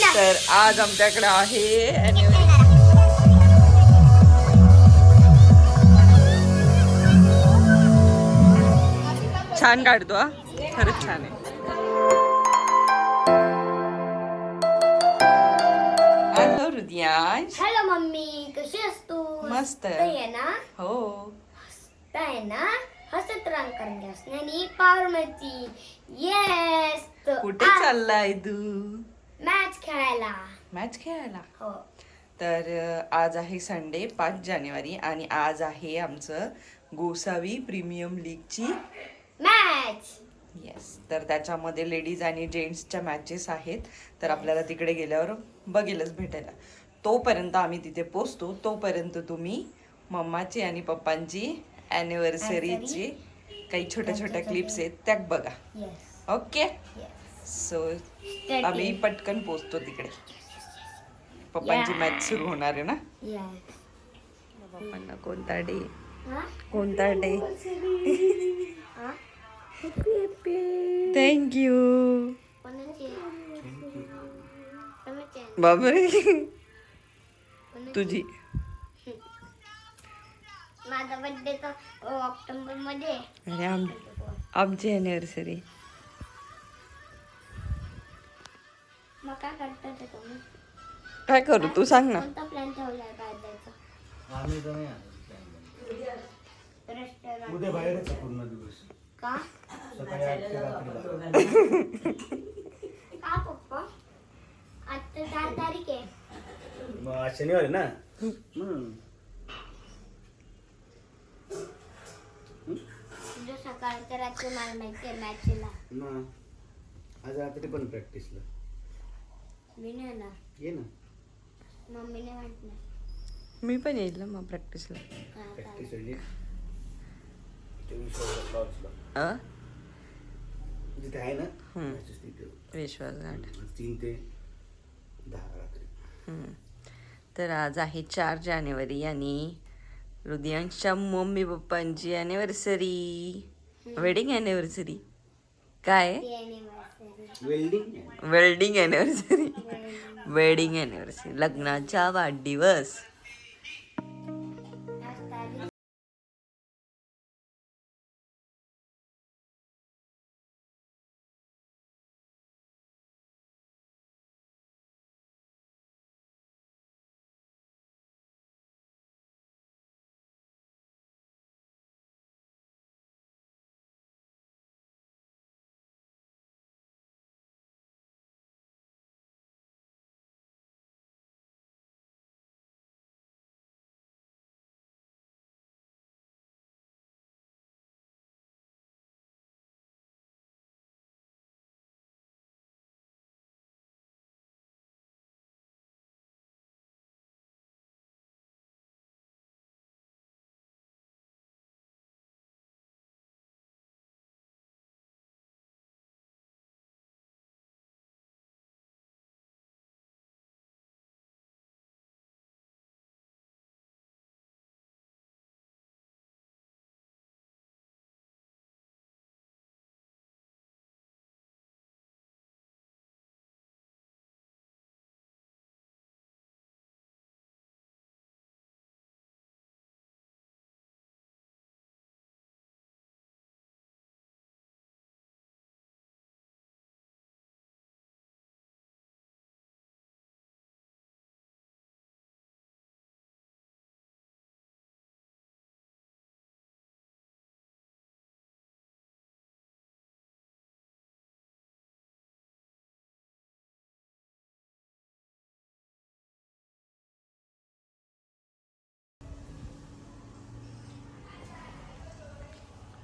ना. तर आज आमच्याकडे आहे. छान काढतो हा. खरंच छान आहे. Hello Hridayansh hello mummy. कशी असतो मस्त. आहे ना? हो. आहे ना? हसत रांग घ्यास आणि पार्वती येस कुठे चाललाय तू? मॅच खेळायला. मॅच खेळायला? हो. तर आज आहे संडे पाच जानेवारी आणि आज आहे आमचं गोसावी प्रीमियम लीगची मॅच. येस तर त्याच्यामध्ये लेडीज आणि जेंट्सच्या मॅचेस आहेत. तर आपल्याला तिकडे गेल्यावर बघेलच भेटायला. तोपर्यंत आम्ही तिथे पोचतो. तोपर्यंत तुम्ही मम्माची आणि पप्पांची ॲनिव्हर्सरीची काही छोट्या छोट्या क्लिप्स आहेत त्या बघा. येस ओके सो आम्ही पटकन पोचतो तिकडे. पप्पांची. मॅच सुरू होणार आहे ना? येस पप्पांना कोणता डे हा कोणता डे थँक्यू कोणाची? तुझी माझा बर्थडे तर ऑक्टोबरमध्ये. अरे आम आमची अॅनिव्हर्सरी मग काय करता ते तुम्ही? काय करू? तू सांग ना. कोणता प्लॅन ठेवलाय काय द्यायचा आम्ही तर नाही आलो. Plan ला. रेस्टॉरंट उद्या बाहेरच आहे पूर्ण दिवस. का? सकाळी आठ ते रात्री बारा. का पप्पा? आता चार तारीख आहे. मग आज शनिवार आहे ना. तुझं रात्री मला माहिती आहे मॅचला मग आज रात्री पण प्रॅक्टिसला मी नाही येणार. ये ना. मम्मीने म्हटलं मी पण येईल ना मग प्रॅक्टिसला प्रॅक्टिस आहे चोवीस लॉर्ड्सला अ? जिथे आहे ना हम्म. matches तिथे. विश्वासघाट. तीन ते दहा रात्री. हम्म. तर आज आहे चार जानेवारी आणि हृदयांशच्या मम्मी पप्पांची अॅनिव्हर्सरी वेडिंग अॅनिव्हर्सरी काय. Welding welding anniversary wedding anniversary लग्नाचा वाढदिवस.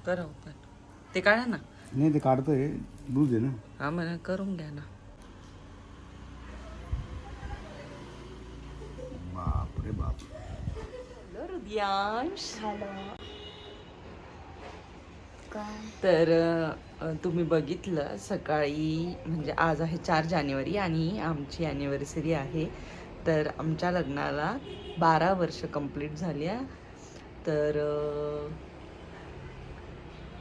करा पण ते काढा ना. नाही ते काढतोय. लूज आहे ना. हा म्हणा करून घ्या ना. बाप. रे बाप हृदयांश हॅलो. काय? तर अ, तुम्ही बघितलं सकाळी म्हणजे आज आहे चार जानेवारी आणि आमची ॲनिव्हर्सरी आहे. तर आमच्या लग्नाला बारा वर्ष कंप्लीट झाली आहे. तर अ,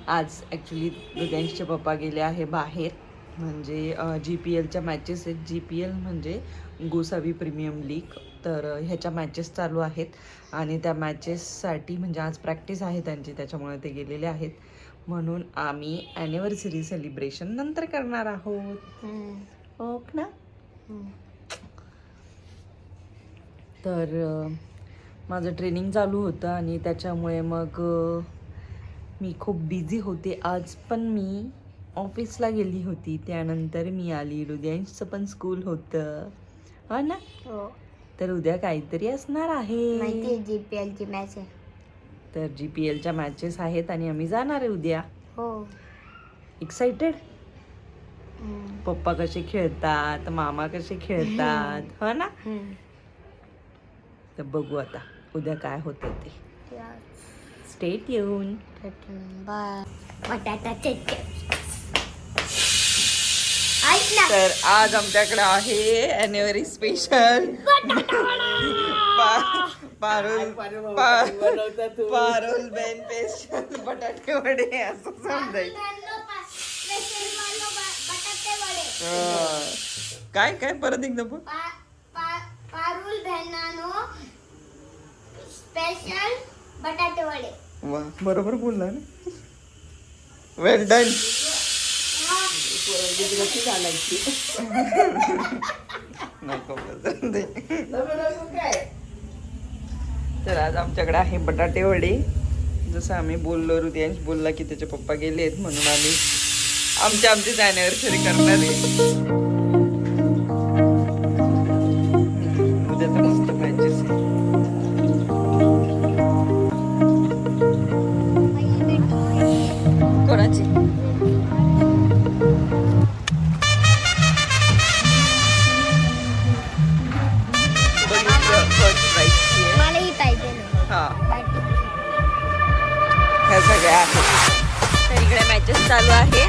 आज ॲक्च्युली हृदयांशचे पप्पा गेले आहे बाहेर. म्हणजे जी पी एलच्या मॅचेस आहेत. जी पी एल म्हणजे गोसावी प्रीमियम लीग तर ह्याच्या मॅचेस चालू आहेत. आणि त्या मॅचेससाठी म्हणजे आज प्रॅक्टिस आहे त्यांची. त्याच्यामुळे ते गेलेले आहेत. म्हणून आम्ही ॲनिव्हर्सरी सेलिब्रेशन नंतर करणार आहोत. हो ना? तर माझं ट्रेनिंग चालू होतं आणि त्याच्यामुळे मग मी खूप बिझी होते. आज पण मी ऑफिसला गेली होती. त्यानंतर मी आली. हृदयांशचं पण स्कूल होतं. हो ना? हो. तर उद्या काहीतरी असणार माहिती आहे आहे जी पी एलची मॅच आहे. तर जी पी एलच्या मॅचेस आहेत आणि आम्ही जाणार आहे उद्या. हो. एक्साइटेड हम्म. पप्पा कसे खेळतात? मामा कसे खेळतात? हो ना? हम्म. तर बघू आता. उद्या काय होतं ते. स्टेट येऊन बाय ना. तर आज आमच्याकडे आहे anniversary special Parul Parul ben special बटाटे वडे असं समजायचं. हा. काय काय परत एकदा बोल. पारुल भेनानो स्पेशल बटाटे वडे. वा. बरोबर बोलला ना. वेल डन नको बोलू दे. तर आज आमच्याकडे आहे बटाटे वडे. जसं आम्ही बोललो हृदयांश बोलला की त्याचे पप्पा गेलेत म्हणून आम्ही आमच्या आमचीच अॅनिव्हर्सरी करणार आहे. सगळ्या. आहेत तर इकडे मॅचेस चालू आहे.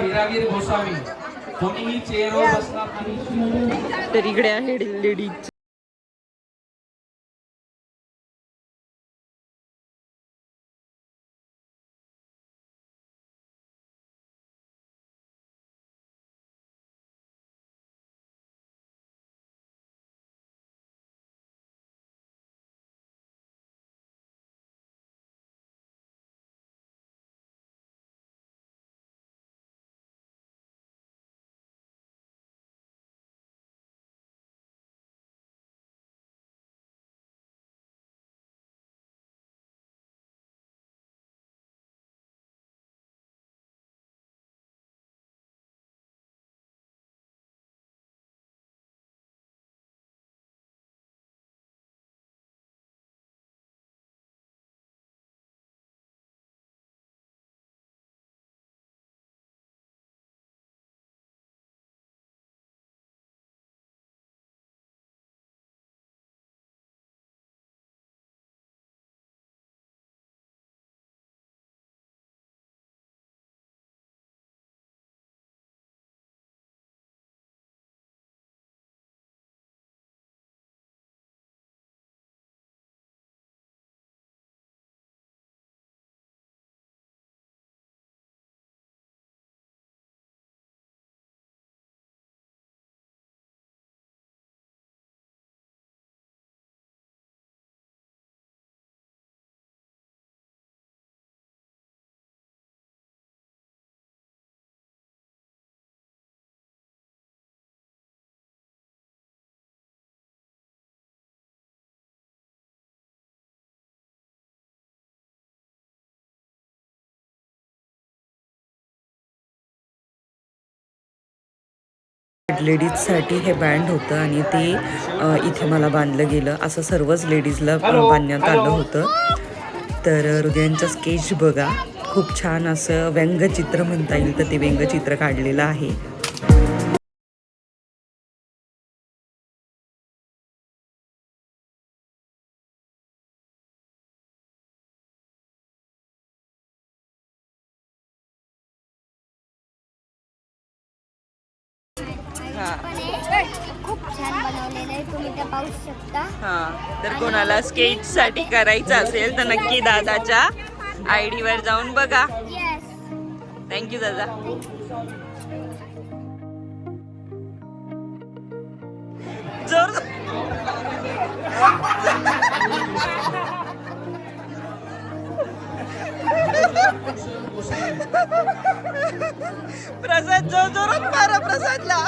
गोसावी कोणीही चेअरवर बसणार नाही तर इकडे आहे लेडीज. लेडीजसाठी हे बँड होतं आणि ते इथे मला बांधलं गेलं. असं सर्वच लेडीजला बांधण्यात आलं होतं. तर हृदयांचं स्केच बघा. खूप छान असं व्यंगचित्र म्हणता येईल तर ते व्यंगचित्र काढलेलं आहे. स्केच साठी करायचं असेल तर नक्की दादाच्या आय डीवर जाऊन बघा. थँक्यू दादा. जोर प्रसाद जोर जोरात मारा प्रसादला.